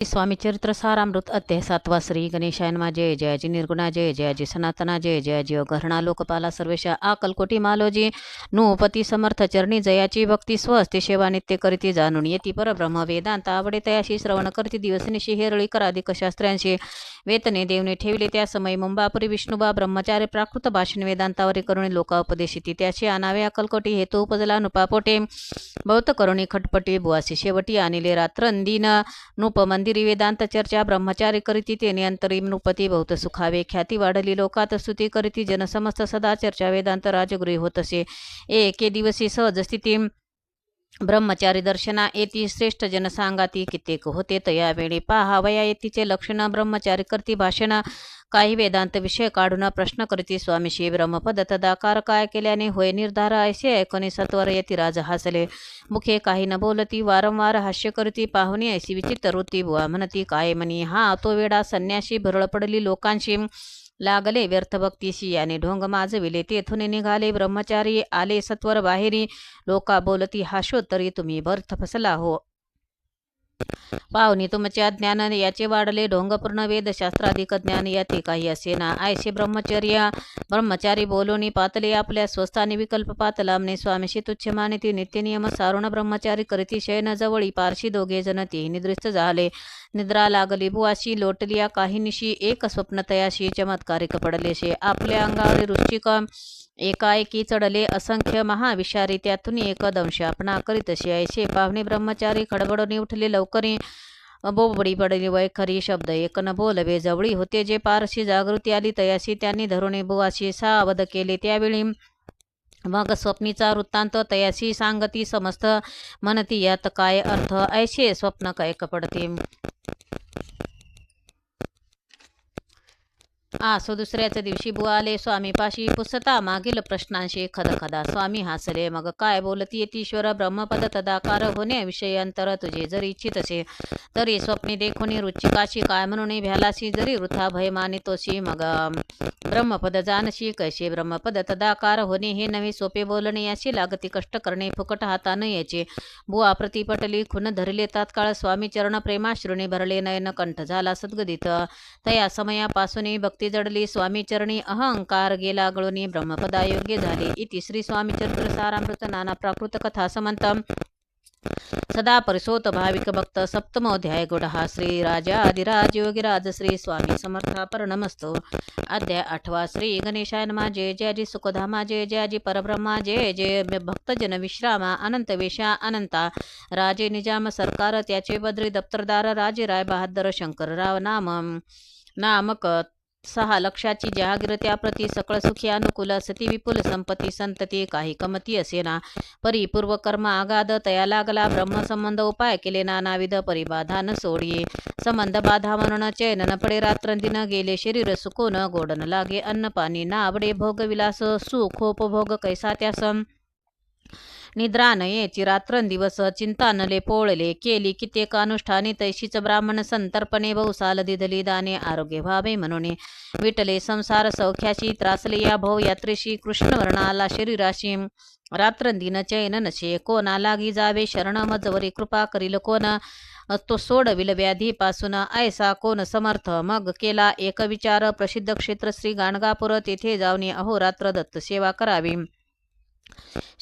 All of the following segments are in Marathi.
स्वामी चरित्र सारामृत अध्याय सातवा श्री गणेशायनमा जय जयाजी निर्गुणा जय जयाजी सनातना जय जयाजी अघरणा लोकपाला सर्वेशा आकलकोटी मालोजी नूपती समर्थ चरणी जयाची भक्ती स्वस्ते सेवा नित्य करीती जाणून येती परब्रह्म वेदांत आवडे तयाशी श्रवण करती दिवसनिशी हेरळी कराधिक शास्त्र्यांशी वेतने देवने ठेवले त्या समय मुंबापुरी विष्णुबा ब्रह्मचार्य प्राकृत भाषण वेदांतावरी करुणी लोका उपदेशिती त्याची अनावे अकलकोटी हेतू उपजला नुपापोटे बहुत करुणी खटपटी बुवासी शेवटी आणिले रात्रंदीन नूपमंदिर मंदिरी वेदांत चर्चा ब्रह्मचारी करीती तेने अंतरी नृपती बहुत सुखावे. ख्याती वाढली लोकात स्तुती करीती जनसमस्त सदा चर्चा वेदांत राजगृही होतसे एके दिवसी सहज स्थिती ब्रह्मचारी दर्शना येती श्रेष्ठ जनसांगाती कित्येक होते. तयावेळी पाहावया येतीचे लक्षण ब्रह्मचारी करती भाषण काही वेदांत विषय काढून प्रश्न करीती स्वामीशी ब्रह्मपद. तदाकार काय केल्याने होय निर्धार ऐसे ऐकणे सत्वर येती राज हसले. मुखे काही न बोलती वारंवार हास्य करती पाहुणी ऐशी विचित्र वृत्ती बुवा म्हणती काय म्हणी हा? तो वेडा संन्याशी भरळ पडली लोकांशी. लागले व्यर्थ भक्तीशी याने ढोंग माजविले. तेथून निघाले ब्रह्मचारी आले सत्वर बाहेरी. लोका बोलती हाशो तरी तुम्ही बर्थ फसला हो. पाहुणी तुमच्या ज्ञान याचे वाढले. ढोंगपूर्ण वेदशास्त्राधिक ज्ञान याते काही असे ना. आयशे ब्रह्मचर्य ब्रह्मचारी बोलोनी पातले आपल्या स्वस्थाने विकल्प पातलामने स्वामीशी तुच्छ मानिती नित्यनियम सारुण ब्रह्मचारी करीती शयन जवळी. पारशी दोघे जनती निदृष्ट झाले. निद्रा लागली बुवाशी लोटलिया काहीनिशी एक स्वप्न तयाशी. चमत्कारिक पडलेशे. आपल्या अंगावर रुचिक एकाएकी चढले असंख्य महाविषारी त्यातून एक दंश आपणा करीत ऐसे पाहुणे ब्रह्मचारी खडबडून उठले लवकरी. बोबडी पडली वय खरी शब्द एक न बोलवे. जवळी होते जे पारशी जागृती आली तयाशी त्यांनी धरुणे बुवाशी सावध केले. त्यावेळी मग स्वप्नीचा वृत्तांत तयाशी सांगती समस्त. म्हणती यात काय अर्थ? ऐसे स्वप्न काय कपडते? आसो दुसऱ्याच्या दिवशी बुवा आले स्वामी पाशी पुसता मागील प्रश्नांशी खदखदा. स्वामी हसले मग काय बोलती येतीश्वर ब्रह्मपद तदाकार होण्याविषयी अंतर तुझे जरी इच्छित असे तरी स्वप्ने देखून रुचिकाशी काय म्हणून भ्यालाशी जरी वृथा भय मानितोशी मग ब्रह्मपद जानशी कैसे ब्रह्मपद तदाकार होणे हे नवे सोपे बोलणे याशी लागती कष्ट करणे फुकट हातानं याचे बुवा प्रतिपटली खुन धरले तात्काळ स्वामी चरण प्रेमाश्रुणी भरले नयन कंठ झाला सद्गदित. तया समयापासून भक्त जडली स्वामी चरणी अहंकार गेला गळूनी ब्रह्मपदा योग्य झाले. इति श्री स्वामी चरित्र सारामृत नाना प्राकृत कथा समंत. सदा परिसोत भाविक भक्त सप्तमोध्याय गुढहा श्री राजा आदिराज योगीराज श्री स्वामी समर्थापर नमस्तो अध्याय आठवा. श्री गणेशाय नमा. जय जयाजी सुखधामा. जय जयाजी परब्रह्मा. जय जय भक्तजन विश्रामा. अनंत वेशा अनंता. राजे निजाम सरकार त्याचे बद्री दप्तरदार राजे राय बहादर शंकरराव नाम. नामक सहा लक्षाची जहागीरत्याप्रती सकळ सुखी अनुकूल सती विपुल संपत्ती संतती काही कमती असेना. परिपूर्व पूर्वकर्म आगाध तया लागला ब्रह्मसंबंध उपाय केले नानाविध परिबाधा न सोडिये. संबंध बाधा म्हणून चैन न पडे रात्रंदिन गेले शरीर सुकोन गोडन लागे अन्न पाणी ना आवडे भोग विलास सुखोपभोग कैसा त्यास निद्रा येची रात्रंदिवस चिंतानले पोळले केली कित्येक अनुष्ठाने तैशीच ब्राह्मण संतर्पणे बहुसाल दिधली दाने आरोग्य व्हावे म्हणून. विटले संसार सौख्याशी त्रासले या भव यात्रेशी कृष्णवर्णाला शरीराशी रात्रंदिन चैन नशे कोणा लागी जावे शरण मजवरी कृपा करील कोण? तो सोडविल व्याधीपासून. ऐसा कोण समर्थ? मग केला एक विचार. प्रसिद्ध क्षेत्र श्री गाणगापूर. तेथे जाऊन अहोरात्र दत्त सेवा करावी.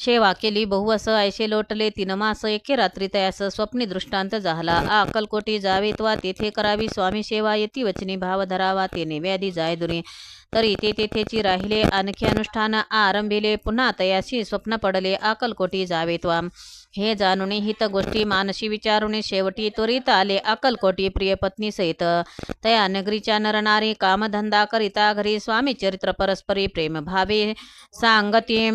सेवा केली बहुवस ऐशे लोटले तीन मास एके रात्री तयास स्वप्नी दृष्टांत झाला. अक्कलकोटी जावे त्वा तेथे करावी स्वामी सेवा येती वचनी भाव धरावा तेने व्याधी जाय दुरी तरी ते तेथेची राहिले आणखी अनुष्ठान आरंभिले पुन्हा तयाशी स्वप्न पडले अकलकोटी जावे त्वा हे जाणून हित गोष्टी मानशी विचारून शेवटी त्वरित आले अकलकोटी प्रिय पत्नी सहित. तया नगरीच्या नरनारी कामधंदा करिता घरी स्वामी चरित्र परस्परी प्रेम भावे सांगती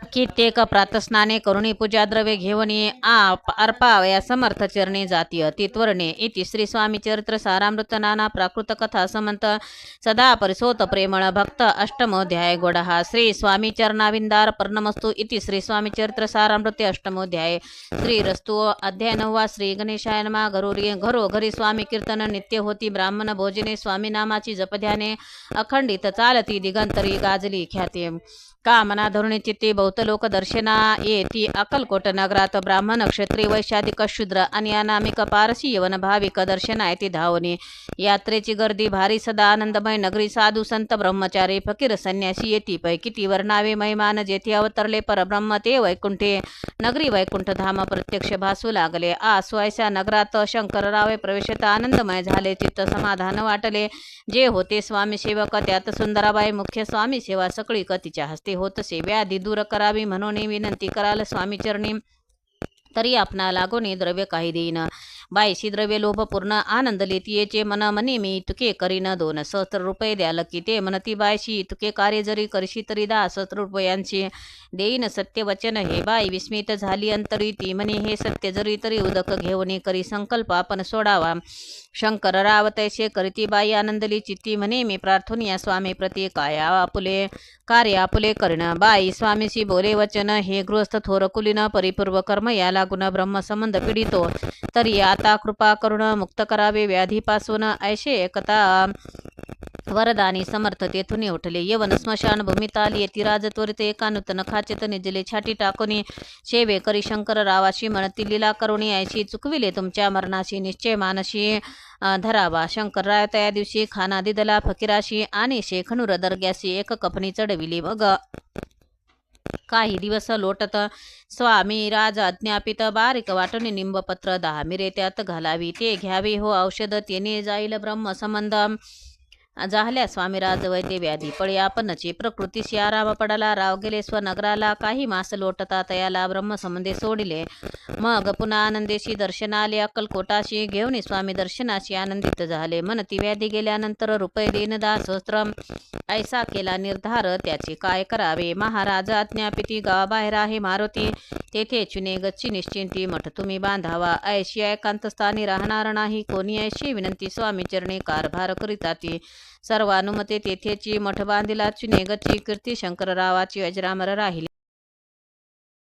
कित्येक प्रातस्नाने करुणी पूजा द्रव्य घेऊन आप अर्पावया समर्थ चरणे जातीय तित्वर्णे इति श्री स्वामी चरित्र सारामृत नाना प्राकृत कथा समंत सदा परिसोत प्रेमळ भक्त अष्टमोध्याय गोडहा. श्री स्वामी चरणाविंदार पर्णमस्तु इति श्री स्वामी चरित्र सारामृते अष्टमोध्याय श्री रस्तु अध्याय नववा श्री गणेशाय नमा. घरोरी घरोघरी स्वामी कीर्तन नित्य होती ब्राह्मण भोजने स्वामी नामाची जपध्याने अखंडित चालती दिगंतरी गाजली ख्याती. कामना धरुणी चित्ती बौद्ध लोक दर्शना येती अक्कलकोट नगरात ब्राह्मण क्षत्रिय वैशादिक शूद्र आणि अनामिक पारसी यवन भाविक दर्शना येते धावणे. यात्रेची गर्दी भारी सदा आनंदमय नगरी साधू संत ब्रह्मचारी फकीर संन्यासी येती पैकी ती वर्णावे महिमान जेथे अवतरले परब्रह्म ते वैकुंठे. नगरी वैकुंठ धाम प्रत्यक्ष भासू लागले. आसवायच्या नगरात शंकररावे प्रवेशत आनंदमय झाले. चित्त समाधान वाटले. जे होते स्वामी सेवक त्यात सुंदराबाई मुख्य स्वामी सेवा सगळी कतीच्या हस्ते होतसे व्याधी दूर करावी म्हणून विनंती कराल. स्वामी चरणी तरी आपणा लागोनी द्रव्य काही देईन. बाई द्रव्य लोभ पूर्ण आनंद लेतीयेचे मन मनी मी तुके करीन दोन. सहस्त्र रुपये द्याल की ते म्हणती बायशी तुके कार्य जरी करशी तरी दहा सहस्त्र रुपयांची. देईन सत्य वचन हे बाई विस्मित झाली अंतरी ती म्हणे हे सत्य जरी तरी उदक घेऊन करी संकल्प आपण सोडावा. शंकर राव तैसे करीती बाई आनंदली चित्ती. म्हणे मी प्रार्थून या स्वामी प्रती काय आपुले कार्य आपुले कर्ण. बाई स्वामीशी बोले वचन हे गृहस्थ थोर कुलीन परिपूर्व कर्म या लागून ब्रह्मसंबंध पिडितो. तरी आता कृपा करून मुक्त करावे व्याधीपासून ऐशे एकता. वरदानी समर्थ तेथून उठले. येवन स्मशान भूमीत आली. राज त्वरित एका नूतन खाचेत निजले. छाटी टाकुनी शेवे करी शंकर रावाशी म्हणती लीला करुणी ऐशी चुकविले तुमच्या मरणाशी. निश्चय मानशी धरावा. धरावा शंकरराय त्या दिवशी खाना दिदला फकीराशी आणि शेखनुर दर्ग्याशी एक कपणी चढविली. मग काही दिवस लोटत स्वामी राज अज्ञापित बारीक वाटणे निंबपत्र दहा मिरे त्यात घालावी ते घ्यावे हो औषध तेने जाईल ब्रह्म संबंध झाल्या स्वामीराज वैद्य व्याधी. पळे आपणचे. प्रकृतीशी आराम पडला राव गेले स्वनगराला काही मास लोटता तयाला ब्रह्मसंबंधे सोडिले. मग पुन्हा आनंदेशी दर्शनाले अक्कलकोटाशी घेऊन स्वामी दर्शनाशी आनंदित झाले. मनती व्याधी गेल्यानंतर रुपये देन दहा ऐसा केला निर्धार त्याचे काय करावे? महाराज आज्ञापिती गावाबाहेर आहे मारुती. तेथे चुने गच्ची निश्चिंती मठ. तुम्ही बांधावा. ऐशी एकांतस्थानी राहणार नाही. कोणी ऐशी विनंती स्वामी चरणी कारभार करीताती सर्वानुमते तेथेची मठ बांधिला चुने गच्ची कीर्ती शंकररावाची अजरामर राहिली.